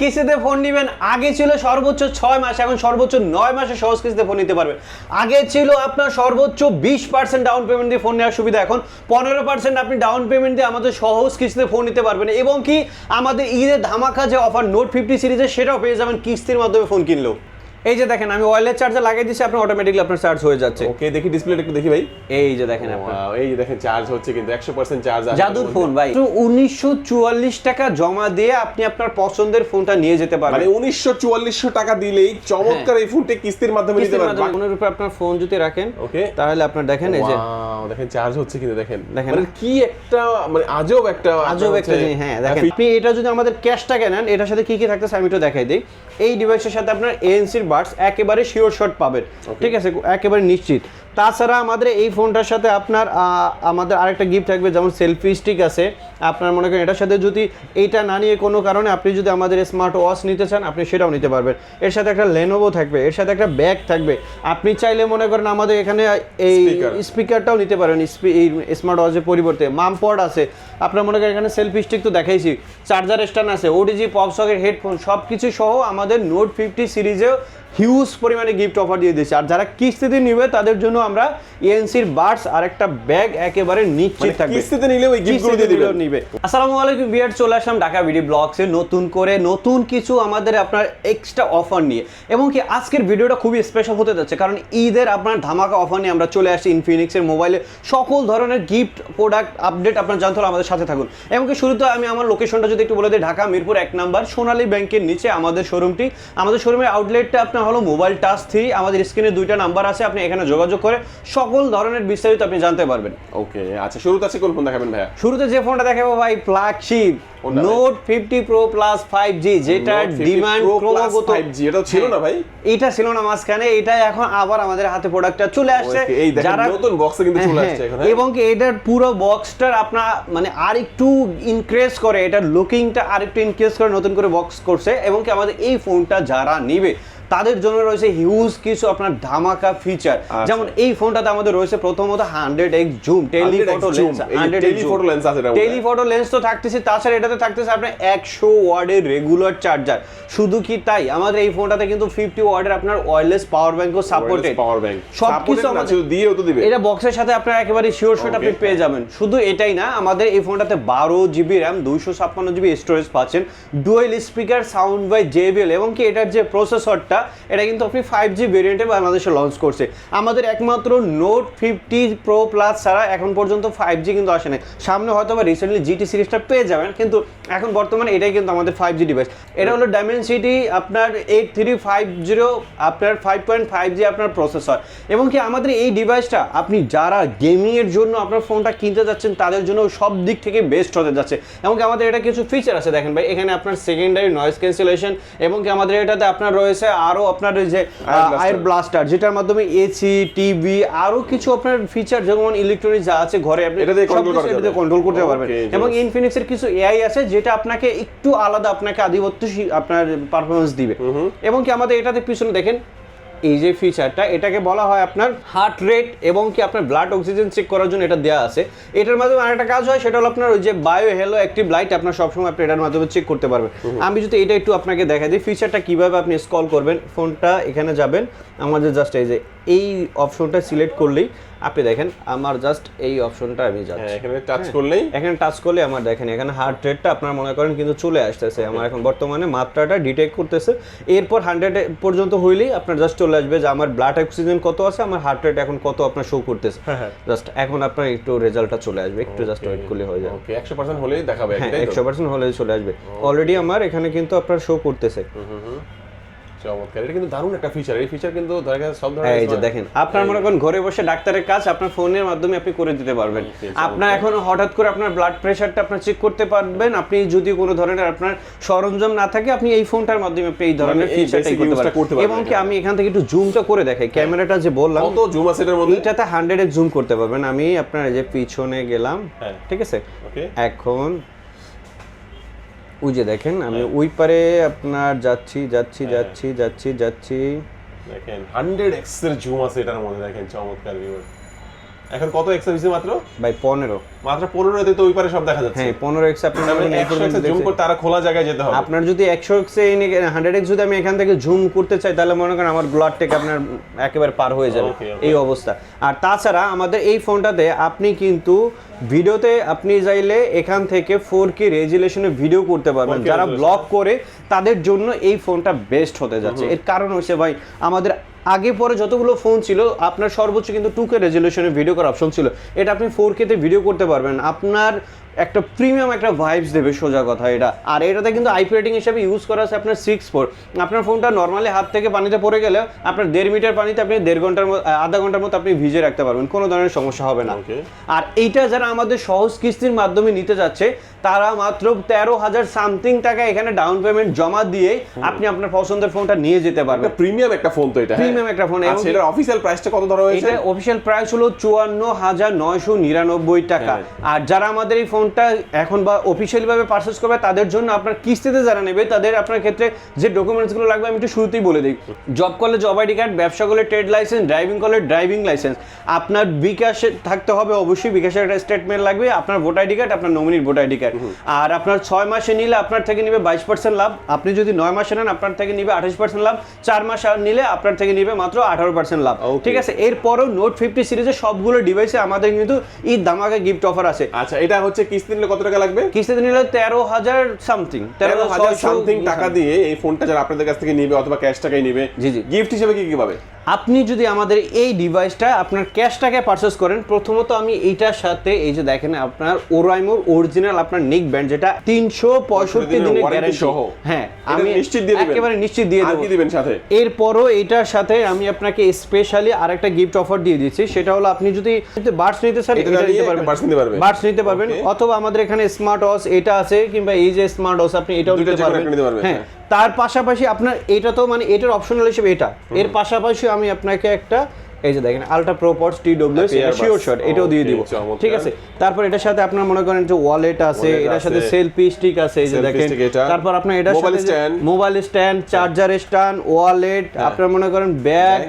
কিস্তিতে ফোন নেবেন। আগে ছিল সর্বোচ্চ ছয় মাস, এখন সর্বোচ্চ নয় মাসে সহজ কিস্তিতে ফোন নিতে পারবেন আগে ছিল আপনার সর্বোচ্চ বিশ পার্সেন্ট ডাউন পেমেন্ট দিয়ে ফোন নেওয়ার সুবিধা, এখন পনেরো পার্সেন্ট আপনি ডাউন পেমেন্ট দিয়ে আমাদের সহজ কিস্তিতে ফোন নিতে পারবেন। এবং কি, আমাদের ঈদের ধামাকা যে অফার নোট ফিফটি সিরিজের সেটাও পেয়ে যাবেন কিস্তির মাধ্যমে ফোন কিনলেও। এই যে দেখেন আমি ওয়ারলেস চার্জার লাগিয়ে দিচ্ছি আপনার অটোমেটিকলি আপনার চার্জ হয়ে যাচ্ছে। ওকে দেখি ডিসপ্লেটা একটু দেখি ভাই। এই যে দেখেন আপনার। এই যে দেখেন চার্জ হচ্ছে কিন্তু একশো পার্সেন্ট চার্জ আছে জাদুর ফোন ভাই। উনিশশো চুয়াল্লিশ টাকা জমা দিয়ে আপনি আপনার পছন্দের ফোনটা নিয়ে যেতে মানে পারবেন উনিশশো চুয়াল্লিশশো টাকা দিলেই চমৎকার এই ফোনটি কিস্তির মাধ্যমে নিতে পারবেন। ফোনের উপর আপনার ফোন যদি রাখেন ওকে তাহলে আপনার দেখেন এই যে। দেখেন চার্জ হচ্ছে কিন্তু দেখেন। দেখেন। মানে কি একটা মানে আজব একটা আজব একটা জিনিস হ্যাঁ দেখেন। আপনি এটা যদি আমাদের ক্যাশটাকে নেন এটার সাথে কি কি থাকতেছে আমি একটু দেখাই দিই। এই ডিভাইসের সাথে আপনার এএনসির বাডস একেবারে শিওর শট পাবেন। ঠিক আছে একেবারে নিশ্চিত। তাছাড়া আমাদের এই ফোনটার সাথে আপনার আমাদের আরেকটা গিফট থাকবে যেমন সেলফি স্টিক আছে। আপনার মনে করেন এটার সাথে যদি এইটা না নিয়ে কোনো কারণে আপনি যদি আমাদের স্মার্ট ওয়াচ নিতে চান আপনি সেটাও নিতে পারবেন। এর সাথে একটা লেনোভো থাকবে এর সাথে একটা ব্যাগ থাকবে। আপনি চাইলে মনে করেন আমাদের এখানে এই স্পিকারটাও নিতে পারেন স্মার্ট ওয়াচের পরিবর্তে। মাম পড আছে। আপনার মনে করেন এখানে সেলফি স্টিক তো দেখাইছি। চার্জার স্ট্যান্ড আছে ওডিজি পপ সকেট হেডফোন সব কিছু সহ আমাদের নোট ফিফটি সিরিজেও হিউজ পরিমাণে গিফট অফার দিয়ে দিয়েছে। আর যারা কিস্তিতে নিবে তাদের জন্য আমরা এএনসির বার্স আর একটা ব্যাগ একেবারে নিশ্চিত থাকবে। মানে কিস্তিতে নিলে ওই গিফটগুলো দিয়ে দিবেন। নিবে। আসসালামু আলাইকুম বিয়ার চলে আসলাম ঢাকা ভিডি ব্লগসে নতুন করে নতুন কিছু আমাদের আপনার এক্সট্রা অফার নিয়ে। এবং কি আজকের ভিডিওটা খুবই স্পেশাল হতে যাচ্ছে কারণ ঈদের আপনার ধামাকা অফার নিয়ে আমরা চলে আসছি ইনফিনিক্সের মোবাইলে সকল ধরনের গিফট প্রোডাক্ট আপডেট আপনার জানতে হলে আমাদের সাথে থাকুন। এবং কি শুরুতে আমি আমার লোকেশনটা যদি একটু বলে দিই ঢাকা মিরপুর এক নাম্বার সোনালী ব্যাংকের নিচে আমাদের শোরুমটি আমাদের শোরুমের আউটলেটটা আপনার হলো মোবাইল টাচ থ্রি আমাদের স্ক্রিনে দুইটা নাম্বার আছে আপনি এখানে যোগাযোগ করে সকল ধরনের বিস্তারিত আপনি জানতে পারবেন ওকে আচ্ছা শুরুতে আছে কোন ফোন দেখাবেন ভাইয়া শুরুতে যে ফোনটা দেখাবো ভাই flagship note fifty pro plus five G যেটার ডিমান্ড ক্রমাগত 5G, এটাও ছিল না ভাই? এটা ছিল না মাঝখানে এটা এখন আবার আমাদের হাতে প্রোডাক্টটা চলে আসছে দেখেন, নতুন এ কিন্তু চলে হ্যাঁ, আসছে এখন, হ্যাঁ? এবং কি এটার পুরো বক্সটার আপনার মানে আর একটু ইনক্রিজ করে এটার লুকিংটা আর একটু ইনক্রিজ করে নতুন করে বক্স করছে এবং কি আমাদের এই ফোনটা যারা নিবে তাদের জন্য রয়েছে হিউজ কিছু আপনার ধামাকা ফিচার আচ্ছা। যেমন এই ফোনটাতে আমাদের রয়েছে প্রথমত hundred X zoom 100x telephoto lens এই যে telephoto আছে। টেলিফটো লেন্স তো থাকতেছে তাছাড়া এটাতে থাকতেছে আপনার একশো ওয়ার্ডের রেগুলার চার্জার শুধু কি তাই? আমাদের এই ফোনটাতে কিন্তু ফিফটি ওয়ার্ডের আপনার ওয়্যারলেস পাওয়ার ব্যাংকও সাপোর্টেড পাওয়ার ব্যাংক সব কিছু কিছু আমাদের- দিয়েও তো দিবে। এটা বক্সের সাথে আপনার একেবারে শিওর শট আপনি পেয়ে যাবেন। শুধু এটাই না আমাদের এই ফোনটাতে বারো জিবি র্যাম দুইশো ছাপ্পান্ন জিবি স্টোরেজ পাচ্ছেন। Dual speaker sound by JBL এবং কি এটার যে প্রসেসরটা এটা কিন্তু আপনি ফাইভ জি ভেরিয়েন্টে বাংলাদেশে লঞ্চ করছে। আমাদের একমাত্র নোট ফিফটি প্রো প্লাস ছাড়া এখন পর্যন্ত ফাইভ জি কিন্তু আসে নাই। সামনে হয়তো বা রিসেন্টলি জিটি সিরিজটা পেয়ে যাবেন, কিন্তু এখন বর্তমানে এটাই কিন্তু আমাদের ফাইভ জি ডিভাইস এটা হলো ডাইমেনসিটি আপনার এইট থ্রি ফাইভ জিরো আপনার ফাইভ পয়েন্ট ফাইভ জি আপনার প্রসেসর এবং কি আমাদের এই ডিভাইসটা আপনি যারা গেমিংয়ের জন্য আপনার ফোনটা কিনতে যাচ্ছেন, তাদের জন্য সব দিক থেকে বেস্ট হতে যাচ্ছে। এবং কি আমাদের এটা কিছু ফিচার আছে, দেখেন ভাই, এখানে আপনার সেকেন্ডারি নয়েজ ক্যান্সেলেশন এবং কি আমাদের এটাতে আপনার রয়েছে আরও আপনার ওই যে আয়ের ব্লাস্টার যেটার মাধ্যমে এসি টিভি আরও কিছু আপনার ফিচার যেমন ইলেকট্রনিক যা আছে ঘরে আপনি এটা দিয়ে কন্ট্রোল করতে পারবেন। এবং ইনফিনিক্স ইনফিনিক্সের কিছু এআই আছে যেটা আপনাকে একটু আলাদা আপনাকে আধিপত্য আপনার পারফরমেন্স দিবে। এবং কি আমাদের এটাতে পিছনে দেখেন এই যে ফিচারটা এটাকে বলা হয় আপনার হার্ট রেট এবং কি আপনার ব্লাড অক্সিজেন চেক করার জন্য এটা দেওয়া আছে। এটার মাধ্যমে আরেকটা কাজ হয় সেটা হলো আপনার ওই যে বায়ো হেলো অ্যাক্টিভ লাইট আপনার সবসময় আপনি এটার মাধ্যমে চেক করতে পারবেন। আমি যদি এটা একটু আপনাকে দেখাই দিই ফিচারটা কীভাবে আপনি স্কল করবেন ফোনটা এখানে যাবেন আমাদের জাস্ট এই যে এই অপশনটা সিলেক্ট করলেই আপনি দেখেন আমার জাস্ট এই অপশনটা আমি হ্যাঁ যাচ্ছি এখানে টাচ করলেই এখানে টাচ করলে আমার দেখেন এখানে হার্ট রেটটা আপনার মনে করেন কিন্তু চলে আসতেছে। আমার এখন বর্তমানে মাত্রাটা ডিটেক্ট করতেছে। এরপর হান্ড্রেড পর্যন্ত হইলেই আপনার জাস্ট চলে আসবে যে আমার ব্লাড অক্সিজেন কত আছে আমার হার্ট রেট এখন কত আপনার শো করতেছে। হ্যাঁ, জাস্ট এখন আপনার একটু রেজাল্টটা চলে আসবে। একটু জাস্ট ওয়েট করলে হয়ে যাবে। ওকে 100% হলেই দেখাবে হ্যাঁ তাই তো? একশো পার্সেন্ট হলে চলে আসবে। অলরেডি আমার এখানে কিন্তু আপনার শো করতেছে। চমৎকার। এটা কিন্তু দারুণ একটা ফিচার এই ফিচার কিন্তু ধরে গেছে সব হ্যাঁ, এই যে দেখেন আপনার মনে করেন ঘরে বসে ডাক্তারের কাজ আপনার ফোনের মাধ্যমে আপনি করে দিতে পারবেন। আপনার এখন হঠাৎ করে আপনার ব্লাড প্রেশারটা আপনার চেক করতে পারবেন। আপনি যদি কোনো ধরনের আপনার সরঞ্জাম না থাকে আপনি এই ফোনটার মাধ্যমে আপনি এই ধরনের মানে ফিচারটাই করতে use পারবেন। এবং কি আমি এখান থেকে একটু জুমটা করে দেখাই। ক্যামেরাটা যে বললাম কত জুম আছে এটার মধ্যে? এইটাতে হান্ড্রেড জুম করতে পারবেন। আমি আপনার এই যে পিছনে গেলাম হ্যাঁ। ঠিক আছে? এখন ওই যে দেখেন আমি ওই পারে আপনার যাচ্ছি যাচ্ছি হ্যাঁ। যাচ্ছি যাচ্ছি যাচ্ছি। দেখেন 100 এক্সের জুম আছে এটার মধ্যে দেখেন চমৎকার ভিউয়ার এখন কত এক্সট্রা হয়েছে মাত্র? ভাই পনেরো। মাত্র পনেরোতে তো ওই পারে সব দেখা যাচ্ছে। হ্যাঁ পনেরো এক্স আপনি তার জুম করতে আরও খোলা জায়গায় যেতে হবে। আপনার যদি একশো এক্সে হান্ড্রেড এক্স যদি আমি এখান থেকে জুম করতে চাই তাহলে মনে করেন আমার ব্লাড টেক আপনার একেবারে পার হয়ে যাবে. এই অবস্থা। আর তাছাড়া আমাদের এই ফোনটাতে আপনি কিন্তু ভিডিওতে আপনি চাইলে এখান থেকে ফোর কে রেজুলেশনে ভিডিও করতে পারবেন। যারা। ব্লগ করে তাদের জন্য এই ফোনটা বেস্ট হতে যাচ্ছে। এর কারণ হচ্ছে ভাই আমাদের আগে পরে যতগুলো ফোন ছিল, আপনার সর্বোচ্চ কিন্তু টু কে রেজলিউশনে ভিডিও করার অপশন ছিল। এটা আপনি ফোর কেতে ভিডিও করতে পারবেন। আপনার একটা প্রিমিয়াম একটা ভাইবস দেবে সোজা কথা এটা। আর এটাতে কিন্তু আইপি রেটিং হিসেবে ইউজ করা আছে আপনার সিক্স ফোর আপনার ফোনটা নর্মালি হাত থেকে পানিতে পড়ে গেলে আপনার দেড় মিটার পানিতে আপনি দেড় ঘণ্টার আধা ঘণ্টার মতো আপনি ভিজে রাখতে পারবেন কোনো ধরনের সমস্যা হবে না। আর এইটা যারা আমাদের সহজ কিস্তির মাধ্যমে নিতে যাচ্ছে তারা মাত্র তেরো হাজার সামথিং টাকা এখানে ডাউন পেমেন্ট জমা দিয়ে আপনি আপনার পছন্দের ফোনটা নিয়ে যেতে পারবেন। প্রিমিয়াম একটা ফোন তো এটা প্রিমিয়াম একটা ফোন এটার অফিসিয়াল প্রাইসটা কত ধরা হয়েছে? এটা অফিসিয়াল প্রাইস হলো চুয়ান্ন হাজার নয়শো নিরানব্বই টাকা। হ্যাঁ। আর যারা আমাদের এই ফোনটা এখন বা অফিসিয়ালি ভাবে পারচেস করবে তাদের জন্য আপনার কিস্তিতে যারা নেবে তাদের আপনার ক্ষেত্রে যে ডকুমেন্টসগুলো লাগবে আমি একটু শুরুতেই বলে দিই। জব করলে জব আইডি কার্ড ব্যবসা করলে ট্রেড লাইসেন্স ড্রাইভিং করলে ড্রাইভিং লাইসেন্স আপনার বিকাশে থাকতে হবে অবশ্যই বিকাশের একটা স্টেটমেন্ট লাগবে আপনার ভোট আইডি কার্ড আপনার নমিনির ভোট আইডি কার্ড আর আপনার ছয় মাসে নিলে আপনার থেকে নিবে বাইশ পার্সেন্ট লাভ আপনি যদি নয় মাসে নেন আপনার থেকে নিবে আঠাশ পার্সেন্ট লাভ চার মাস নিলে আপনার থেকে নিবে মাত্র আঠারো পার্সেন্ট লাভ. ঠিক আছে? এরপরও নোট ফিফটি সিরিজের সবগুলো ডিভাইসে আমাদের কিন্তু ঈদ ধামাকা গিফট অফার আছে। আচ্ছা এটা হচ্ছে কিস্তি নিলে কত টাকা লাগবে? কিস্তিতে নিলে তেরো হাজার সামথিং তেরো হাজার সামথিং টাকা দিয়ে এই ফোনটা যারা আপনাদের কাছ থেকে নিবে অথবা ক্যাশ টাকাই নিবে জি, জি। গিফট হিসেবে কি কি পাবে? আপনি যদি আমাদের এই ডিভাইসটা আপনার ক্যাশ টাকায় পারচেস করেন প্রথমত আমি এইটার সাথে এই যে দেখেন আপনার ওরাইমোর অরিজিনাল আপনার নিক ব্যান্ড যেটা তিনশো পঁয়ষট্টি দিনের গ্যারান্টি সহ। হ্যাঁ আমি নিশ্চিত দিয়ে? একেবারে নিশ্চিত দিয়ে দেবো। দিবেন সাথে? এরপরও এটার সাথে আমি আপনাকে স্পেশালি আরেকটা গিফট অফার দিয়ে দিচ্ছি সেটা হলো আপনি যদি বার্ডস নিতে চান এটা নিতে পারবেন। Buds নিতে পারবেন। অথবা আমাদের এখানে স্মার্ট ওয়াচ এটা আছে কিংবা এই যে স্মার্ট ওয়াচ আপনি এটাও নিতে পারবেন। হ্যাঁ। তার পাশাপাশি আপনার এটা তো মানে এটার অপশনাল হিসেবে এটা। এর পাশাপাশি আমি আপনাকে একটা এই যে দেখেন ultra pro T W sure shot এটাও দিয়ে Okay, দিব। ঠিক আছে? তারপর এটার সাথে আপনার মনে করেন যে ওয়ালেট আছে এটার সাথে। সেলফি স্টিক আছে এই যে দেখেন। তারপর আপনার এটার সাথে। Mobile stand charger stand wallet আপনার মনে করেন bag.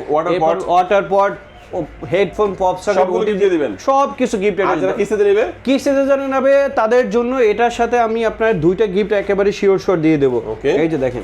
Water pot headphone pop gift দিয়ে দিবেন? সব কিছু গিফট আর যারা কিস্তিতে নিবে? কিস্তিতে যারা নেবে তাদের জন্য এটার সাথে আমি আপনার দুইটা গিফট একেবারে শিওর শট দিয়ে দেবো. এই যে দেখেন।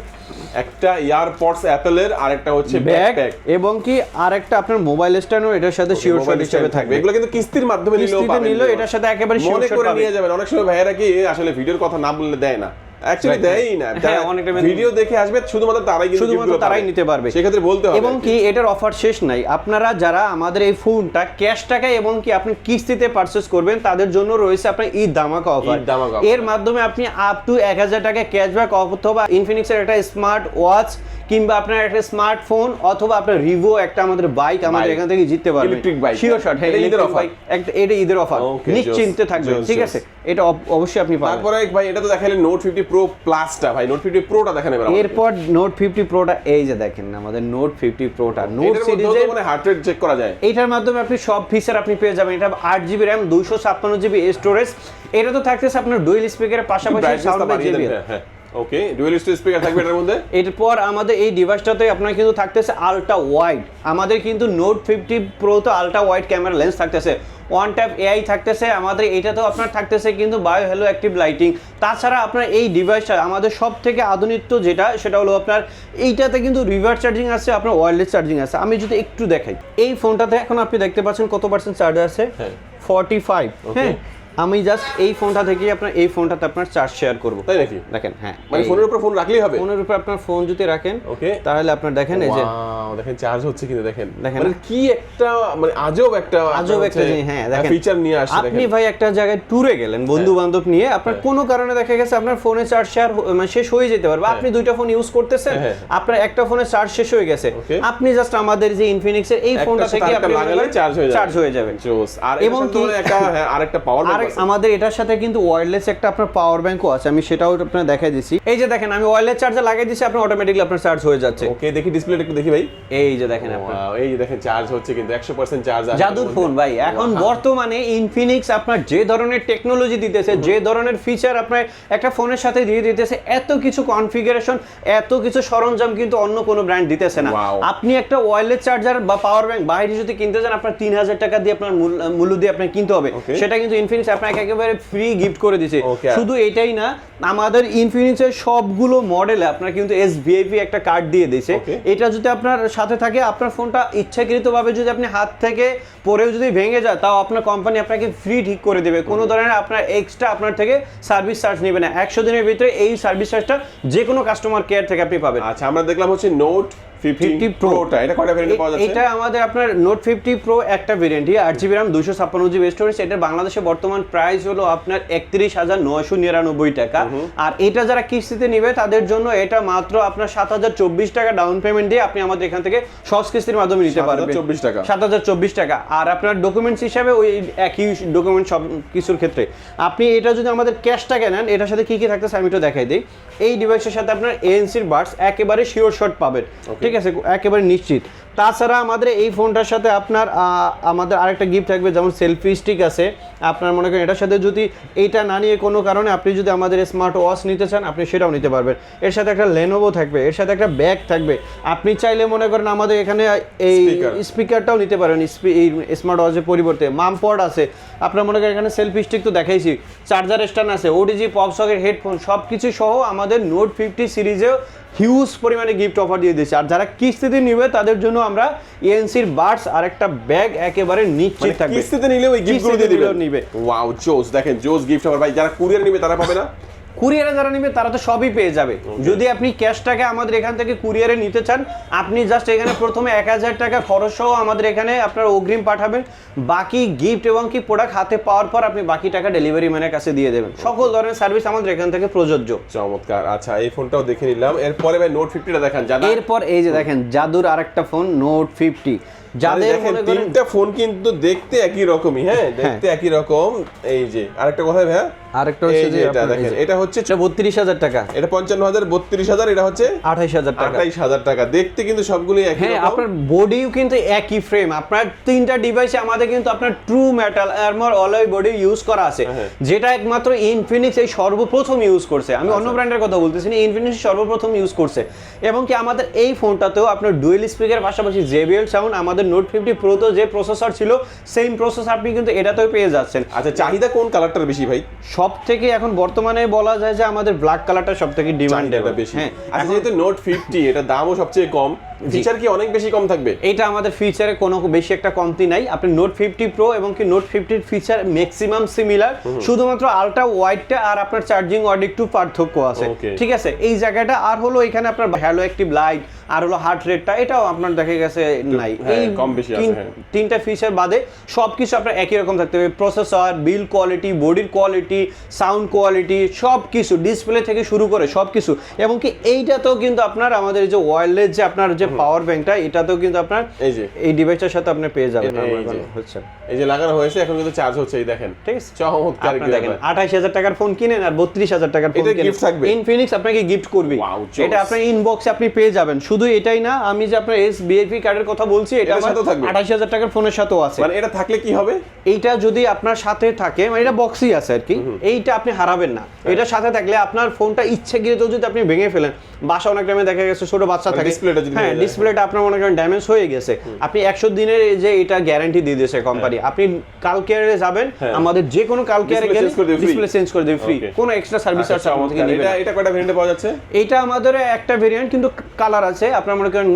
একটা ইয়ারপডস অ্যাপেলের আর একটা হচ্ছে ব্যাকপ্যাক এবং কি আরেকটা আপনার মোবাইল স্ট্যান্ডও এটার সাথে শিওর শট হিসেবে থাকবে। এগুলো কিন্তু কিস্তির মাধ্যমে নিলেও কিস্তিতে পাবেন নিলেও এটার সাথে একেবারে শিওর শট করে নিয়ে যাবেন। অনেক সময় ভাইয়েরা কি আসলে ভিডিওর কথা না বললে দেয় না। অ্যাকচুয়ালি দেয়ই না। হ্যাঁ, অনেকটা ভিডিও দেখে আসবে শুধুমাত্র তারাই শুধুমাত্র তারাই নিতে পারবে। সেক্ষেত্রে বলতে হবে। এবং কি এটার অফার শেষ নাই। আপনারা যারা আমাদের এই ফোনটা ক্যাশ টাকায় এবং কি আপনি কিস্তিতে পারচেস করবেন তাদের জন্য রয়েছে আপনার ঈদ ধামাকা অফার এর মাধ্যমে আপনি আপ টু এক হাজার টাকা ক্যাশব্যাক অথবা ইনফিনিক্সের একটা স্মার্ট ওয়াচ কিংবা আপনার একটা স্মার্টফোন অথবা আপনার রিভো একটা আমাদের বাইক আমাদের এখান থেকে জিততে পারবে। Electric bike, sure? শট হ্যাঁ ঈদের bike, একটা এটা ঈদের অফার নিশ্চিন্তে থাকবেন ঠিক আছে? এটা অবশ্যই আপনি পাবেন। তারপরে ভাই এটা তো দেখালেন নোট ফিফটি প্রো প্লাসটা ভাই। নোট ফিফটি প্রোটা দেখেন এবার এরপর নোট ফিফটি প্রোটা এই যে দেখেন আমাদের নোট ফিফটি প্রোটা নোট সিরিজের মানে হার্ট রেট চেক করা যায়। এটার মাধ্যমে আপনি সব ফিচার আপনি পেয়ে যাবেন। এটা আট জিবি র্যাম দুইশো ছাপ্পান্ন জিবি স্টোরেজ এটা তো থাকতেছে আপনার ডুয়েল স্পিকারের পাশাপাশি সাউন্ড বাই বাড়িয়ে জেবিএল ওকে ডুয়েল স্পিকার থাকবে এটার মধ্যে এরপর আমাদের এই ডিভাইসটাতে আপনার কিন্তু থাকতেছে আলট্রা ওয়াইড আমাদের কিন্তু নোট ফিফটি প্রো তো আলট্রা ওয়াইড ক্যামেরা লেন্স থাকতেছে। ওয়ান ট্যাপ এআই থাকতেছে আমাদের এইটাতেও আপনার থাকতেছে কিন্তু বায়ো হ্যালো অ্যাক্টিভ লাইটিং তাছাড়া আপনার এই ডিভাইসটা আমাদের সব থেকে আধুনিত্ব যেটা সেটা হলো আপনার এইটাতে কিন্তু রিভার্স চার্জিং আছে আপনার ওয়্যারলেস চার্জিং আছে। আমি যদি একটু দেখাই এই ফোনটাতে এখন আপনি দেখতে পাচ্ছেন কত পার্সেন্ট চার্জ আছে। ফর্টি ফাইভ হ্যাঁ? আমি জাস্ট এই ফোনটা থেকে আপনার এই ফোনটাতে আপনার চার্জ শেয়ার করব। তাই নাকি? দেখেন হ্যাঁ মানে ফোনের উপর ফোন রাখলেই হবে? ফোনের উপর আপনার ফোন যদি রাখেন ওকে তাহলে আপনার দেখেন এই যে দেখেন চার্জ হচ্ছে কিন্তু দেখেন। দেখেন। মানে কি একটা মানে আজব একটা আজব একটা জিনিস, হ্যাঁ দেখেন। ফিচার নিয়ে আসছে আপনি ভাই একটা জায়গায় ট্যুরে গেলেন বন্ধু বান্ধব নিয়ে আপনার কোনো কারণে দেখা গেছে আপনার ফোনে চার্জ শেয়ার মানে শেষ হয়ে যেতে পারবে আপনি দুইটা ফোন ইউজ করতেছেন হ্যাঁ। আপনার একটা ফোনে চার্জ শেষ হয়ে গেছে। আপনি জাস্ট আমাদের যে ইনফিনিক্স এর এই ফোনটা থেকে আপনি লাগালে চার্জ হয়ে যাবে। চার্জ হয়ে যাবে। জোস আর এবং কি? একটা হ্যাঁ আরেকটা পাওয়ার আমাদের এটার সাথে কিন্তু ওয়্যারলেস একটা আপনার পাওয়ার ব্যাংকও আছে। আমি সেটাও আপনার দেখাই দিচ্ছি এই যে দেখেন আমি ওয়্যারলেস চার্জার লাগাই দিচ্ছি আপনার অটোমেটিকলি আপনার চার্জ হয়ে যাচ্ছে। ওকে দেখি ডিসপ্লেটা একটু দেখি ভাই। এই যে দেখেন আপনার এই যে দেখেন চার্জ হচ্ছে কিন্তু 100% চার্জ আছে জাদুর ফোন ভাই। এখন বর্তমানে ইনফিনিক্স আপনার যে ধরনের টেকনোলজি দিতেছে যে ধরনের ফিচার আপনার একটা ফোনের সাথে দিয়ে দিতেছে এত কিছু কনফিগারেশন এত কিছু সরঞ্জাম কিন্তু অন্য কোনো ব্র্যান্ড দিতেছে না। আপনি একটা ওয়্যারলেস চার্জার বা পাওয়ার ব্যাংক বাইরে যদি কিনতে চান আপনার তিন হাজার টাকা দিয়ে আপনার মূল- মূল্য দিয়ে আপনার কিনতে হবে। সেটা কিন্তু ইনফিনিক্স আপনাকে একেবারে ফ্রি গিফট করে দিছে। শুধু এটাই না আমাদের ইনফিনিক্সের সবগুলো মডেলে আপনার কিন্তু এস ভিআইপি একটা কার্ড দিয়ে দিয়েছে। এটা যদি আপনার সাথে থাকে আপনার ফোনটা ইচ্ছাকৃতভাবে যদি আপনি হাত থেকে পরেও যদি ভেঙে যায় তাও আপনার কোম্পানি আপনাকে ফ্রি ঠিক করে দেবে। কোনো ধরনের আপনার এক্সট্রা আপনার থেকে সার্ভিস চার্জ নেবে না। একশো দিনের ভিতরে এই সার্ভিস চার্জটা যে কোনো কাস্টমার কেয়ার থেকে আপনি পাবেন। আচ্ছা আমরা দেখলাম হচ্ছে নোট 50 50 প্রোটা এটা কয়টা ভেরিয়েন্টে পাওয়া যাচ্ছে? এটা আমাদের আপনার নোট ফিফটি প্রো একটা ভেরিয়েন্টই আট জিবি র্যাম দুশো ছাপ্পান্ন জিবি স্টোরেজ এটা বাংলাদেশে বর্তমান প্রাইস হলো আপনার একত্রিশ হাজার নয়শো নিরানব্বই টাকা। আর এটা যারা কিস্তিতে নিবে তাদের জন্য এটা মাত্র আপনার সাত হাজার চব্বিশ টাকা ডাউন পেমেন্ট দিয়ে আপনি আমাদের এখান থেকে সহজ কিস্তির মাধ্যমে নিতে পারবেন। 7,024 টাকা। সাত হাজার চব্বিশ টাকা। আর আপনার ডকুমেন্টস হিসাবে ওই একই ডকুমেন্ট সব কিছুর ক্ষেত্রে। আপনি এটা যদি আমাদের ক্যাশটাকে নেন এটার সাথে কি কি থাকতেছে আমি একটু দেখাই দিই। এই ডিভাইসের সাথে আপনার এএনসির বার্ডস একেবারে শিওর শট পাবেন। ঠিক আছে একেবারে নিশ্চিত। তাছাড়া আমাদের এই ফোনটার সাথে আপনার আমাদের আরেকটা গিফট থাকবে যেমন সেলফি স্টিক আছে। আপনার মনে করেন এটার সাথে যদি এইটা না নিয়ে কোনো কারণে আপনি যদি আমাদের স্মার্ট ওয়াচ নিতে চান আপনি সেটাও নিতে পারবেন। এর সাথে একটা লেনোভো থাকবে এর সাথে একটা ব্যাগ থাকবে। আপনি চাইলে মনে করেন আমাদের এখানে এই স্পিকারটাও নিতে পারেন স্পি- এই স্মার্ট ওয়াচের পরিবর্তে। মাম পড আছে। আপনার মনে করেন এখানে সেলফি স্টিক তো দেখাইছি। চার্জার স্ট্যান্ড আছে ওডিজি পপ সকেট হেডফোন সব কিছু সহ আমাদের নোট ফিফটি সিরিজেও হিউজ পরিমাণে গিফট অফার দিয়ে দিচ্ছে আর যারা কিস্তিতে নিবে তাদের জন্য আমরা এএনসির বার্ডস আর একটা ব্যাগ একেবারে নিশ্চিত মানে থাকবে। কিস্তিতে নিলে ওই গিফটগুলো কিস্তিতে দিয়ে দিবে। নিবে। ওয়াও জোস দেখেন জোস গিফট অফার ভাই যারা কুরিয়ার নিবে তারা পাবে না? কুরিয়ারে যারা নিবে তারা তো সবই পেয়ে যাবে। যদি আপনি ক্যাশটাকে আমাদের এখান থেকে কুরিয়ারে নিতে চান আপনি জাস্ট এখানে প্রথমে এক হাজার টাকা খরচ সহ আমাদের এখানে আপনার অগ্রিম পাঠাবেন। বাকি গিফট এবং কি প্রোডাক্ট হাতে পাওয়ার পর আপনি বাকি টাকা ডেলিভারি ম্যানের কাছে দিয়ে দেবেন। সকল ধরনের সার্ভিস আমাদের এখান থেকে প্রযোজ্য। চমৎকার। আচ্ছা এই ফোনটাও দেখে নিলাম। এরপরে ভাই নোট ফিফটিটা দেখান এরপর এই যে দেখেন জাদুর আরেকটা ফোন নোট ফিফটি যাদের তিনটা ফোন কিন্তু দেখতে একই রকমই হ্যাঁ? দেখতে একই রকম। এই যে আরেকটা কথা ভাইয়া আরেকটা হচ্ছে যে এটা দেখেন এটা হচ্ছে টাকা। এটা এটা হচ্ছে টাকা। টাকা। দেখতে কিন্তু সবগুলোই একই হ্যাঁ আপনার বডিও কিন্তু একই ফ্রেম আপনার তিনটা ডিভাইসে আমাদের কিন্তু আপনার true metal armour alloy body use করা আছে। হ্যাঁ। যেটা একমাত্র ইনফিনিক্স এই সর্বপ্রথম ইউজ করছে। আমি আচ্ছা। অন্য ব্র্যান্ডের কথা বলতেছি না ইনফিনিক্স সর্বপ্রথম ইউজ করছে। এবং কি আমাদের এই ফোনটাতেও আপনার ডুয়েল স্পিকার পাশাপাশি জেবিএল সাউন্ড আমাদের নোট ফিফটি প্রোতে যে প্রসেসর ছিল সেম প্রসেসর আপনি কিন্তু এটাতেও পেয়ে যাচ্ছেন। আচ্ছা চাহিদা কোন কালারটার বেশি ভাই? সব থেকে এখন বর্তমানে বলা যায় যে আমাদের ব্ল্যাক কালারটা সব থেকে ডিমান্ড চাহিদাটা বেশি। হ্যাঁ আর যেহেতু নোট ফিফটি এটা দামও সবচেয়ে কম ফিচার কি অনেক বেশি কম থাকবে? এটা আমাদের ফিচারে কোনো বেশি একটা কমতি নাই। আপনি নোট ফিফটি প্রো এবং কি নোট ফিফটির ফিচার ম্যাক্সিমাম সিমিলার শুধুমাত্র আলট্রা ওয়াইডটা আর আপনার চার্জিং ওয়ার্ড একটু পার্থক্য আছে। ঠিক আছে? এই জায়গাটা আর হলো এখানে আপনার হ্যালো অ্যাক্টিভ লাইট আর হলো হার্ট রেটটা এটাও আপনার দেখা গেছে নাই। হ্যাঁ, এই কম বেশি আছে, হ্যাঁ। তিনটা ফিচার বাদে সবকিছু আপনার একই রকম থাকতে হবে। প্রসেসর বিল কোয়ালিটি বডির কোয়ালিটি সাউন্ড কোয়ালিটি সব কিছু ডিসপ্লে থেকে শুরু করে সব কিছু এবং কি এইটাতেও কিন্তু আপনার আমাদের যে ওয়্যারলেস যে আপনার যে পাওয়ার ব্যাংকটা এটাতেও কিন্তু আপনার এই যে। এই ডিভাইসটার সাথে আপনি পেয়ে যাবেন। যে। হচ্ছে। এই যে লাগানো হয়েছে এখন কিন্তু চার্জ হচ্ছে এই দেখেন। ঠিক আছে। চমৎকার দেখেন ব্যাপার। আঠাইশ হাজার টাকার ফোন কিনেন আর বত্রিশ হাজার টাকার ফোন কিনেন। gift থাকবে? ইনফিনিক্স আপনাকে গিফট করবে। এটা আপনার ইনবক্সে আপনি পেয়ে যাবেন। শুধু এটাই না আমি যে আপনার এস বিএপি কার্ডের কথা বলছি এটা সাথেও থাকবে? আঠাইশ হাজার টাকার ফোনের সাথেও আছে। মানে এটা থাকলে কি হবে? এইটা যদি আপনার সাথে থাকে মানে এটা বক্সই আছে আর কি এইটা আপনি হারাবেন না। হ্যাঁ। এটার সাথে থাকলে আপনার ফোনটা ইচ্ছে গিয়ে যদি আপনি ভেঙে ফেলেন বাসা অনেক টাইমে দেখা গেছে ছোট বাচ্চা মানে থাকে। ডিসপ্লেটা যদি হ্যাঁ। ডিসপ্লেটা আপনার মনে করেন ড্যামেজ হয়ে গেছে। আপনি একশো দিনের যে এটা গ্যারান্টি দিয়ে দিয়েছে কোম্পানি আপনি কালকে যাবেন হ্যাঁ। আমাদের যে কোনো কালকে কেয়ারে গেলে? ডিসপ্লে চেঞ্জ করে দেবে ফ্রি. কোনো এক্সট্রা সার্ভিস চার্জ আছে আমাদের থেকে এটা এটা কয়টা ভেরিয়েন্টে পাওয়া যাচ্ছে? এটা আমাদের একটা ভেরিয়েন্ট কিন্তু কালার আছে। আপনার মনে করেন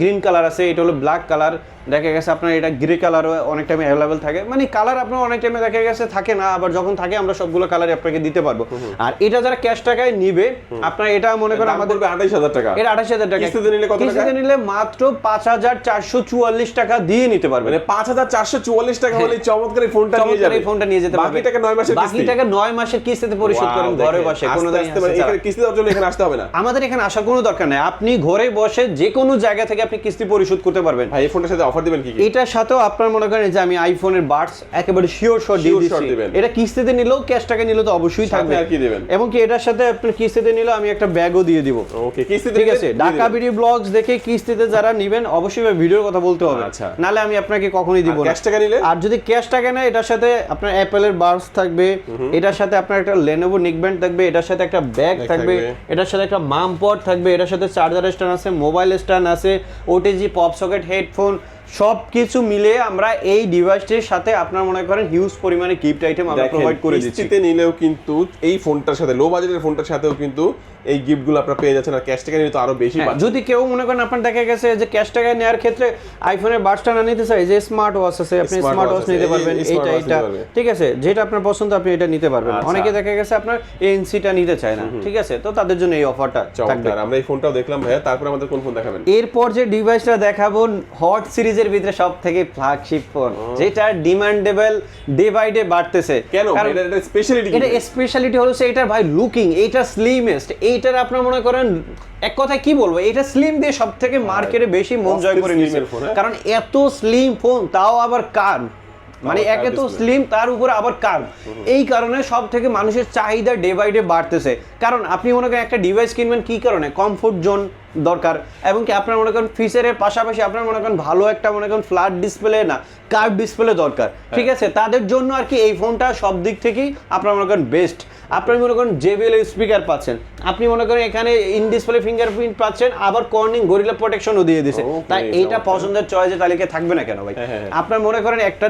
গ্রিন কালার আছে এটা হলো ব্ল্যাক কালার দেখা গেছে আপনার এটা গ্রে কালারও অনেক টাইমে অ্যাভেলেবেল থাকে। মানে কালার আপনার অনেক টাইমে দেখা গেছে থাকে না আবার যখন থাকে আমরা সবগুলো কালার আপনাকে দিতে পারব। আর এটা যারা ক্যাশ টাকায় নিবে আপনার এটা মনে করেন আমাদের আঠাইশ হাজার টাকা। এটা আঠাশ হাজার টাকা। কিস্তিতে নিলে কত কিস্তিতে নিলে মাত্র পাঁচ হাজার চারশো চুয়াল্লিশ টাকা দিয়ে নিতে পারবেন মানে পাঁচ হাজার চারশো চুয়াল্লিশ টাকা হলে চমৎকার এই ফোনটা নিয়ে যাবে। ফোনটা নিয়ে যেতে পারবে। বাকি টাকা নয় মাসের বাকি টাকা নয় মাসের কিস্তিতে পরিশোধ করেন ঘরে বসে কোনো মানে এখানে কিস্তি দেওয়ার জন্য এখানে আসতে হবে না। আমাদের এখানে আসার কোনো দরকার নেই। আপনি ঘরে বসে যে কোনো জায়গা থেকে আপনি কিস্তি পরিশোধ করতে পারবেন। ভাই এই ফোনটার সাথে অফার দিবেন কি কি এটার সাথেও আপনার মনে করেন যে আমি আইফোনের বাডস একেবারে শিওর শট দিয়ে দিচ্ছি দিবেন। এটা কিস্তিতে নিলেও ক্যাশ টাকা নিলেও তো অবশ্যই থাকবে আর কি দিবেন? এবং কি এটার সাথে আপনার কিস্তিতে নিলেও আমি একটা ব্যাগও দিয়ে দিব ওকে কিস্তিতে ঠিক আছে ঢাকা। বিডি ব্লগস দেখে কিস্তিতে যারা নিবেন অবশ্যই ভিডিওর কথা বলতে হবে আচ্ছা। নালে আমি আপনাকে কখনোই দিব না cash টাকা নিলে? আর যদি ক্যাশ টাকা নেয় এটার সাথে আপনার অ্যাপেলের বার্স থাকবে এটার সাথে আপনার একটা লেনোভো নিকব্যান্ড থাকবে এটার সাথে একটা ব্যাগ থাকবে। এটার সাথে একটা মাম পড থাকবে এটার সাথে চার্জার স্ট্যান্ড আছে মোবাইল স্ট্যান্ড আছে ওটিজি পপ সকেট হেডফোন সব কিছু মিলে আমরা এই ডিভাইসটির সাথে আপনার মনে করেন হিউজ পরিমাণে গিফট আইটেম আমরা প্রোভাইড করে দিচ্ছি। নিলেও কিন্তু এই ফোনটার সাথে লো বাজেটের ফোনটার সাথেও কিন্তু এই গিফটগুলো আপনারা পেয়ে যাচ্ছেন আর ক্যাশ টাকা নিলে তো আরও বেশি হ্যাঁ, যদি কেউ মনে করেন আপনার দেখা গেছে যে ক্যাশ টাকা নেওয়ার ক্ষেত্রে আইফোনের বাসটা না নিতে চাই যে স্মার্ট ওয়াচ আছে আপনি স্মার্ট ওয়াচ নিতে পারবেন এইটা এটা ঠিক আছে যেটা আপনার পছন্দ আপনি এটা নিতে পারবেন। আচ্ছা। অনেকে দেখা গেছে আপনার এনসিটা নিতে চায় না ঠিক আছে তো তাদের জন্য এই অফারটা থাকবে। চমৎকার আমরা এই ফোনটাও দেখলাম ভাইয়া। তারপরে আমাদের কোন ফোন দেখাবেন? এরপর যে ডিভাইসটা দেখাবো হট সিরিজের ভিতরে সব থেকে ফ্ল্যাগশিপ ফোন যেটা ডিমান্ডেবল ডে বাই ডে বাড়তেছে। কেন এটা এটা স্পেশালিটি এটা স্পেশালিটি হলো সে এটার ভাই লুকিং এটা স্লিমেস্ট এইটার আপনারা মনে করেন এক কথায় কি বলব? এটা স্লিম দিয়ে সব থেকে মার্কেটে বেশি মন জয় করে নিয়েছে হ্যাঁ? কারণ এত স্লিম ফোন তাও আবার কার মানে একে তো স্লিম তার উপরে আবার কার্ভ এই কারণে সব থেকে মানুষের চাহিদা ডে বাই ডে বাড়তেছে। কারণ আপনি মনে করেন একটা ডিভাইস কিনবেন কি কারণে? কমফোর্ট জোন দরকার। এবং কি আপনার মনে করেন ফিচারের পাশাপাশি আপনার মনে করেন ভালো একটা মনে করেন ফ্ল্যাট ডিসপ্লে না কার্ভ ডিসপ্লে দরকার। ঠিক আছে? তাদের জন্য আর কি এই ফোনটা সব দিক থেকেই আপনার মনে করেন বেস্ট আপনি মনে করেন জেবিএল স্পিকার পাচ্ছেন। আপনি মনে করেন এখানে ইন ডিসপ্লে ফিঙ্গারপ্রিন্ট পাচ্ছেন আবার কর্নিং গরিলা প্রোটেকশনও দিয়ে দিছে। তাই এইটা পছন্দের চয়েসের তালিকায় থাকবে না কেন ভাই? হ্যাঁ, হ্যাঁ, হ্যাঁ। আপনার মনে করেন একটা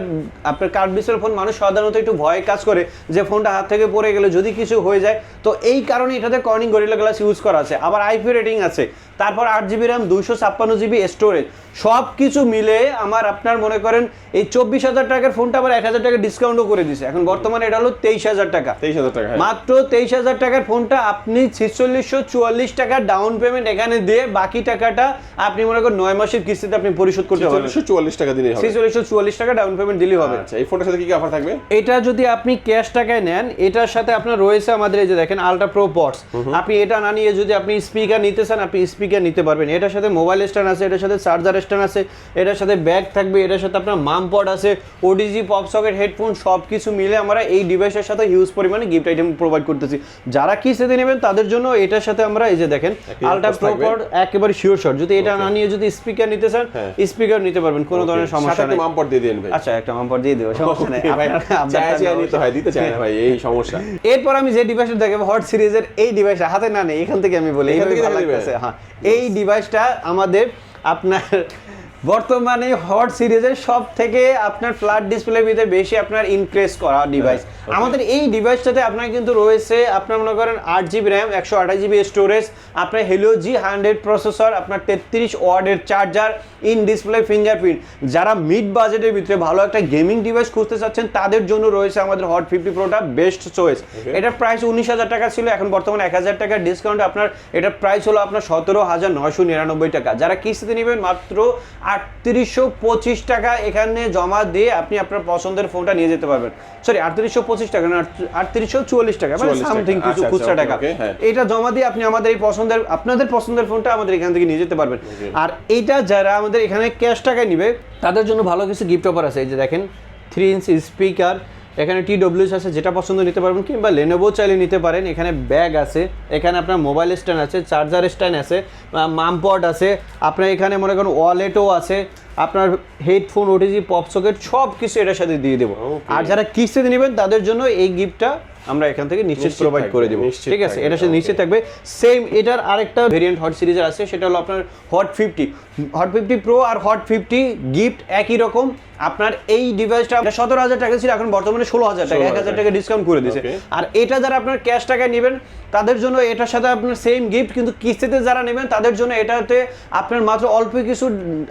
আপনার কার্ড ডিসপ্লে ফোন মানুষ সাধারণত একটু ভয় কাজ করে যে ফোনটা হাত থেকে পড়ে গেলে যদি কিছু হয়ে যায় তো এই কারণে এটাতে কর্নিং গরিলা গ্লাস ইউজ করা আছে। আবার আইপি রেটিং আছে। তারপর আট জিবি র্যাম দুইশো ছাপ্পান্ন জিবি স্টোরেজ সব কিছু মিলে আমার আপনার মনে করেন এই চব্বিশ হাজার টাকার ফোনটা আবার এক হাজার টাকা ডিসকাউন্টও করে দিছে। এখন বর্তমানে এটা হলো তেইশ হাজার টাকা। তেইশ হাজার টাকা হ্যাঁ। মাত্র তেইশ হাজার টাকার ফোনটা আপনি ছিচল্লিশশো চুয়াল্লিশ টাকা ডাউন পেমেন্ট এখানে দিয়ে বাকি টাকাটা আপনি মনে করেন নয় মাসের কিস্তিতে আপনি পরিশোধ করতে পারবেন। চুয়াল্লিশ টাকা দিলেই হবে। ছিচল্লিশশো চুয়াল্লিশ টাকা ডাউন পেমেন্ট দিলেই হবে। আচ্ছা এই ফোনটার সাথে কি কি অফার থাকবে? এটা যদি আপনি ক্যাশ টাকায় নেন এটার সাথে আপনার রয়েছে আমাদের এই যে দেখেন আলট্রা প্রো পটস আপনি এটা না নিয়ে যদি আপনি স্পিকার নিতে চান আপনি স্পিকার নিতে পারবেন। এটার সাথে মোবাইল স্ট্যান্ড আছে এটার সাথে চার্জার স্ট্যান্ড আছে এটার সাথে ব্যাগ থাকবে এটার সাথে আপনার মাম পড আছে ওডিজি পপ সকেট হেডফোন সব কিছু মিলে আমরা এই ডিভাইসের সাথে হিউজ পরিমাণে গিফট আইটেম প্রোভাইড করতেছি। যারা কিস্তিতে নেবেন তাদের জন্য এটার সাথে আমরা এই যে দেখেন আলট্রা earpods প্রো থাকবে। পড একেবারে শিওর শট যদি এটা না নিয়ে যদি স্পিকার নিতে চান হ্যাঁ। স্পিকার নিতে পারবেন কোনো ধরনের সমস্যা নেই। মামপট দিয়ে দিন ভাই আচ্ছা একটা মাম্পার দিয়ে দেবো সমস্যা নেই। নিতে হয় দিতে চাই না ভাই এই সমস্যা। এরপর আমি যে ডিভাইসটা দেখাবো হট সিরিজের এই ডিভাইসটা হাতে না নেই এখান থেকে আমি বলি এখান থেকে ভালো লাগতেছে হ্যাঁ। এই ডিভাইসটা আমাদের আপনার বর্তমানে হট সিরিজের সব থেকে আপনার ফ্ল্যাট ডিসপ্লের ভিতরে বেশি আপনার ইনক্রেস করা ডিভাইস. আমাদের এই ডিভাইসটাতে আপনার কিন্তু রয়েছে আপনার মনে করেন আট জিবি র্যাম একশো আঠাশ জিবি স্টোরেজ আপনার হেলিও জি হান্ড্রেড প্রসেসর আপনার তেত্রিশ ওয়ার্ডের চার্জার ইন ডিসপ্লে ফিঙ্গারপ্রিন্ট যারা মিড বাজেটের ভিতরে ভালো একটা গেমিং ডিভাইস খুঁজতে চাচ্ছেন তাদের জন্য রয়েছে আমাদের হট ফিফটি প্রোটা বেস্ট চয়েস এটার প্রাইস উনিশ হাজার টাকা ছিল এখন বর্তমানে এক হাজার টাকার ডিসকাউন্ট আপনার এটার প্রাইস হলো আপনার সতেরো হাজার নয়শো নিরানব্বই টাকা। যারা কিস্তিতে নেবেন মাত্র আটত্রিশশো পঁচিশ টাকা এখানে জমা দিয়ে আপনি আপনার পছন্দের ফোনটা নিয়ে যেতে পারবেন। সরি আটত্রিশশো পঁচিশ টাকা না আটত্রিশশো চুয়াল্লিশ টাকা মানে সামথিং কিছু আচ্ছা, আচ্ছা, খুচরা টাকা হ্যাঁ। এটা জমা দিয়ে আপনি আমাদের এই পছন্দের আপনাদের পছন্দের ফোনটা আমাদের এখান থেকে নিয়ে যেতে পারবেন। আর এইটা যারা আমাদের এখানে ক্যাশ টাকায় নিবে তাদের জন্য ভালো কিছু গিফট অফার আছে। এই যে দেখেন থ্রি ইঞ্চ স্পিকার এখানে টি ডব্লিউস আছে যেটা পছন্দ নিতে পারবেন কিংবা লেনোভো চাইলে নিতে পারেন। এখানে ব্যাগ আছে এখানে আপনার মোবাইল স্ট্যান্ড আছে চার্জার স্ট্যান্ড আছে মামপড আছে আপনার এখানে মনে করেন ওয়ালেটও আছে আপনার হেডফোন ওটিজি পপ সকেট সব কিছু এটার সাথে দিয়ে দেবো। আর যারা কিস্তিতে নেবেন তাদের জন্য এই গিফটটা আমরা এখান থেকে নিশ্চিত প্রোভাইড করে দেবো। ঠিক আছে এটা সাথে. নিশ্চিত থাকবে। সেম এটার আরেকটা ভেরিয়েন্ট হট সিরিজের আছে সেটা হলো আপনার hot fifty hot fifty pro আর হট ফিফটি গিফট একই রকম। আপনার এই ডিভাইসটা সতেরো হাজার টাকা ছিল এখন বর্তমানে ষোলো হাজার টাকা এক হাজার টাকা ডিসকাউন্ট করে দিয়েছে। আর এটা যারা আপনার ক্যাশ টাকায় নেবেন তাদের জন্য এটার সাথে আপনার সেম গিফট কিন্তু কিস্তিতে যারা নেবেন তাদের জন্য এটাতে আপনার মাত্র অল্প কিছু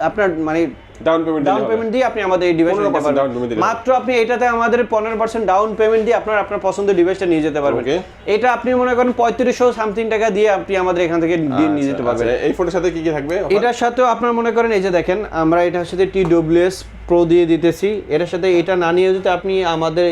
আপনার মানে ডাউন পেমেন্ট ডাউন পেমেন্ট দিয়ে আপনি আমাদের এই ডিভাইস নিতে পারবেন। মাত্র আপনি এটাতে আমাদের পনেরো পার্সেন্ট ডাউন পেমেন্ট দিয়ে আপনার আপনার পছন্দের ডিভাইসটা নিয়ে যেতে পারবেন। এটা আপনি মনে করেন পঁয়ত্রিশশো সামথিং টাকা দিয়ে আপনি আমাদের এখান থেকে দিয়ে নিয়ে যেতে পারবেন। এই ফোনের সাথে কি কি থাকবে? এটার সাথেও আপনার মনে করেন এই যে দেখেন আমরা এটার সাথে টি ডব্লিউএস প্রো দিয়ে দিতেছি। এটার সাথে এটা না নিয়ে যদি আপনি আমাদের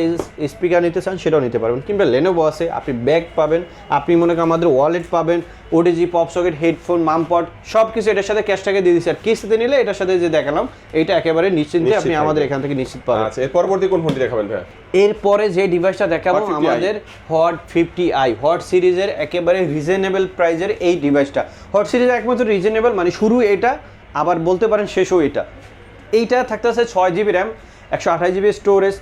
স্পিকার নিতে চান সেটাও নিতে পারবেন। কিংবা লেনোভো আছে আপনি ব্যাগ পাবেন। আপনি মনে করেন আমাদের ওয়ালেট পাবেন। ওটিজি পপ সকেট হেডফোন মামপট সব কিছু এটার সাথে ক্যাশটাকে দিয়ে দিচ্ছে আর কিস্তিতে নিলে এটার সাথে যে দেখালাম এটা একেবারে নিশ্চিন্তে আপনি আমাদের এখান থেকে নিশ্চিত পাবেন। আচ্ছা এর পরবর্তী কোন ফোনটি দেখাবেন ভাইয়া? এরপরে যে ডিভাইসটা দেখাবো Hot 50i আমাদের হট ফিফটি আই হট সিরিজের একেবারে রিজনেবল প্রাইজের এই ডিভাইসটা হট সিরিজের একমাত্র রিজনেবল মানে শুরু এটা আবার বলতে পারেন শেষও এটা। এইটা থাকতেছে ছয় জিবি র্যাম একশো আঠাশ জিবি স্টোরেজ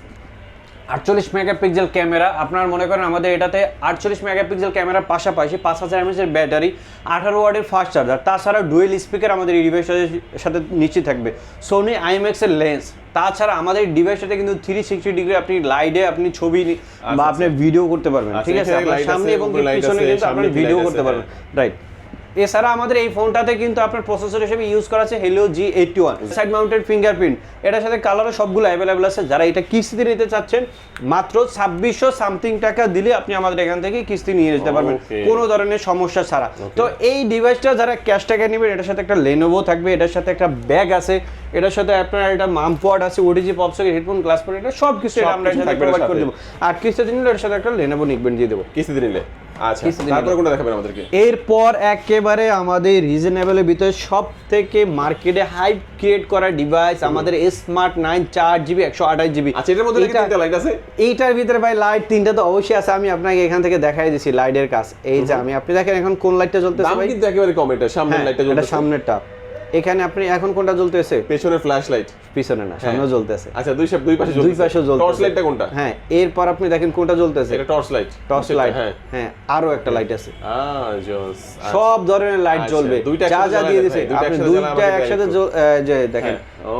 আটচল্লিশ মেগাপিক্সেল ক্যামেরা। আপনার মনে করেন আমাদের এটাতে আটচল্লিশ মেগাপিক্সেল ক্যামেরার পাশাপাশি পাঁচ হাজার এমএসের ব্যাটারি আঠারো ওয়ার্ডের ফাস্ট চার্জার তাছাড়া ডুয়েল স্পিকার আমাদের এই ডিভাইসের সাথে নিশ্চিত থাকবে। সোনি আইএমএক্সের লেন্স তাছাড়া আমাদের এই ডিভাইসটাতে কিন্তু থ্রি সিক্সটি ডিগ্রি আপনি লাইটে আপনি ছবি বা আপনি ভিডিও করতে পারবেন আচ্ছা, ঠিক আছে? আপনার সামনে এবং পিছনে কিন্তু আপনি ভিডিও করতে পারবেন। রাইট এছাড়া আমাদের এই ফোনটাতে কিন্তু আপনার প্রসেসর হিসেবে ইউজ করা আছে Helio G eighty one side mounted fingerprint এটার সাথে কালারও সবগুলো অ্যাভেলেবেল আছে। যারা এটা কিস্তিতে নিতে চাচ্ছেন মাত্র ছাব্বিশশো সামথিং টাকা দিলে আপনি আমাদের এখান থেকে কিস্তি নিয়ে যেতে পারবেন। কোনো ধরনের সমস্যা ছাড়া। তো এই ডিভাইসটা যারা ক্যাশ টাকা নেবেন এটার সাথে একটা লেনোভো থাকবে এটার সাথে একটা ব্যাগ আছে এটার সাথে আপনার একটা মামপড আছে OTG popsocket headphone glass pod এটা সব কিছু আমরা এর সাথে প্রোভাইড করে দেবো। আর কিস্তিতে নিলে এর সাথে একটা লেনোভো নিকবেন দিয়ে দেবো। কিস্তিতে নিলে? আচ্ছা তারপরে কোনটা দেখাবেন আমাদেরকে? এরপর একেবারে আমাদের রিজনেবলের ভিতরে সব থেকে মার্কেটে হাইপ ক্রিয়েট করা ডিভাইস আমাদের স্মার্ট নাইন চার জিবি একশো আঠাশ জিবি আচ্ছা এটার মধ্যে তিনটা লাইট আছে? এইটার ভিতরে ভাই লাইট তিনটা তো অবশ্যই আছে। আমি আপনাকে এখান থেকে দেখাই দিছি লাইটের কাজ। এই যে আমি আপনি দেখেন এখন কোন লাইটটা জ্বলতেছে ভাই? কিন্তু একেবারে কম এটা সামনের হ্যাঁ, লাইটটা এটা সামনেরটা। এখানে আপনি এখন কোনটা জ্বলতেছে? পেছনের ফ্ল্যাশ লাইট পিছনে না সামনে জ্বলতেছে। আচ্ছা দুই সব দুই পাশে দুই পাশেও জ্বলতেছে। টর্চ লাইটটা কোনটা? হ্যাঁ এরপর আপনি দেখেন কোনটা জ্বলতেছে। এটা টর্চ লাইট টর্চ লাইট হ্যাঁ। হ্যাঁ আরও একটা লাইট আছে। জোস। সব ধরনের লাইট আচ্ছা, জ্বলবে। দুইটা যা যা দিয়ে দুইটা আপনি একসাথে দুইটা একসাথে যে দেখেন।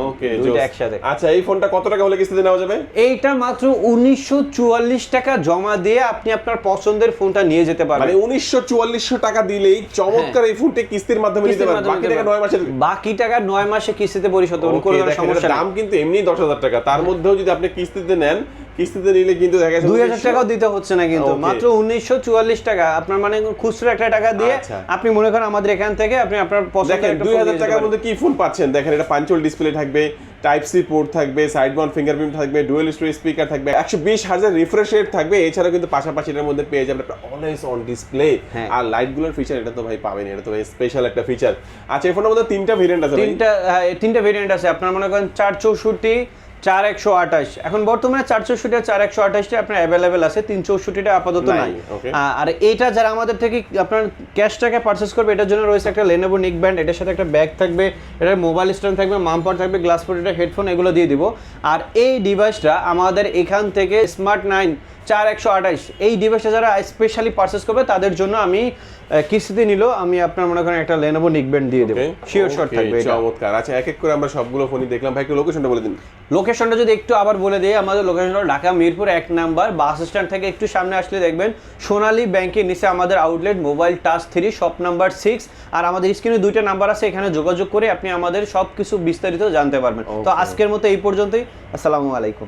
ওকে দুইটা একসাথে। আচ্ছা এই ফোনটা কত টাকা হলে কিস্তিতে নেওয়া যাবে? এইটা মাত্র উনিশশো চুয়াল্লিশ টাকা জমা দিয়ে আপনি আপনার পছন্দের ফোনটা নিয়ে যেতে মানে পারবেন উনিশশো চুয়াল্লিশশো টাকা দিলেই চমৎকার এই ফোনটি কিস্তির মাধ্যমে নিতে পারবেন। বাকি টাকা নিতে নয় মাসের পারবেন। বাকি টাকা নয় মাসে কিস্তিতে পরিশোধ করে সমস্যা দাম কিন্তু এমনি দশ হাজার টাকা। তার মধ্যেও যদি আপনি কিস্তিতে নেন কিস্তিতে নিলে কিন্তু দেখা যাচ্ছে দুই হাজার টাকাও দিতে হচ্ছে না কিন্তু। মাত্র উনিশশো চুয়াল্লিশ টাকা। আপনার মানে খুচরো একটা টাকা দিয়ে আচ্ছা। আপনি মনে করেন আমাদের এখান থেকে আপনি আপনার দুই হাজার টাকার মধ্যে কি ফোন পাচ্ছেন? দেখেন এটা পাঞ্চল ডিসপ্লে থাকবে। টাইপ সি পোর্ট থাকবে সাইড মাউন্ট ফিঙ্গারপ্রিন্ট থাকবে ডুয়েল স্টোরি স্পিকার থাকবে একশো বিশ হাজার রিফ্রেশ রেট থাকবে এছাড়াও কিন্তু পাশাপাশি এটার মধ্যে পেয়ে যাবে একটা অলওয়েজ অন ডিসপ্লে। আর লাইটগুলোর ফিচার এটা তো ভাই পাবেন এটা তো ভাই স্পেশাল একটা ফিচার আচ্ছা এই ফোনের মধ্যে তিনটা ভেরিয়েন্ট আছে তিনটা হ্যাঁ, তিনটা ভেরিয়েন্ট আছে। আপনার মনে করেন চার চৌষট্টি চার একশো আঠাশ। এখন বর্তমানে চার চৌষট্টি চার একশো আঠাশটা আপনার অ্যাভেলেবেল আছে তিন চৌষট্টিটা আপাতত নাই, আর এইটা যারা আমাদের থেকে আপনার ক্যাশ টাকা পারচেস করবে এটার জন্য রয়েছে একটা লেনোভো নিক ব্যান্ড এটার সাথে একটা ব্যাগ থাকবে এটার মোবাইল স্ট্যান্ড থাকবে মামপার থাকবে গ্লাস এটা হেডফোন এগুলো দিয়ে দিব। আর এই ডিভাইসটা আমাদের এখান থেকে স্মার্ট নাইন চার একশো আঠাশ এই ডিভাইসটা যারা স্পেশালি পারচেস করবে তাদের জন্য আমি কিস্তিতে নিল আমি আপনার মনে করেন একটা লেনোভো নিক ব্যান্ড দিয়ে দেবো। শিওর শট থাকবে এটা। চমৎকার। আচ্ছা এক এক করে আমরা সবগুলো ফোনই দেখলাম। ভাই একটু লোকেশনটা বলে দিন। লোকেশনটা যদি একটু আবার বলে দিই আমাদের লোকেশনটা ঢাকা মিরপুর এক নাম্বার। বাস স্ট্যান্ড থেকে একটু সামনে আসলে দেখবেন সোনালী ব্যাংকের নিচে আমাদের outlet mobile touch three shop number six আর আমাদের স্ক্রিনে দুইটা নাম্বার আছে এখানে যোগাযোগ করে আপনি আমাদের সব কিছু বিস্তারিত জানতে পারবেন। তো আজকের মতো এই পর্যন্তই। আসসালামু আলাইকুম।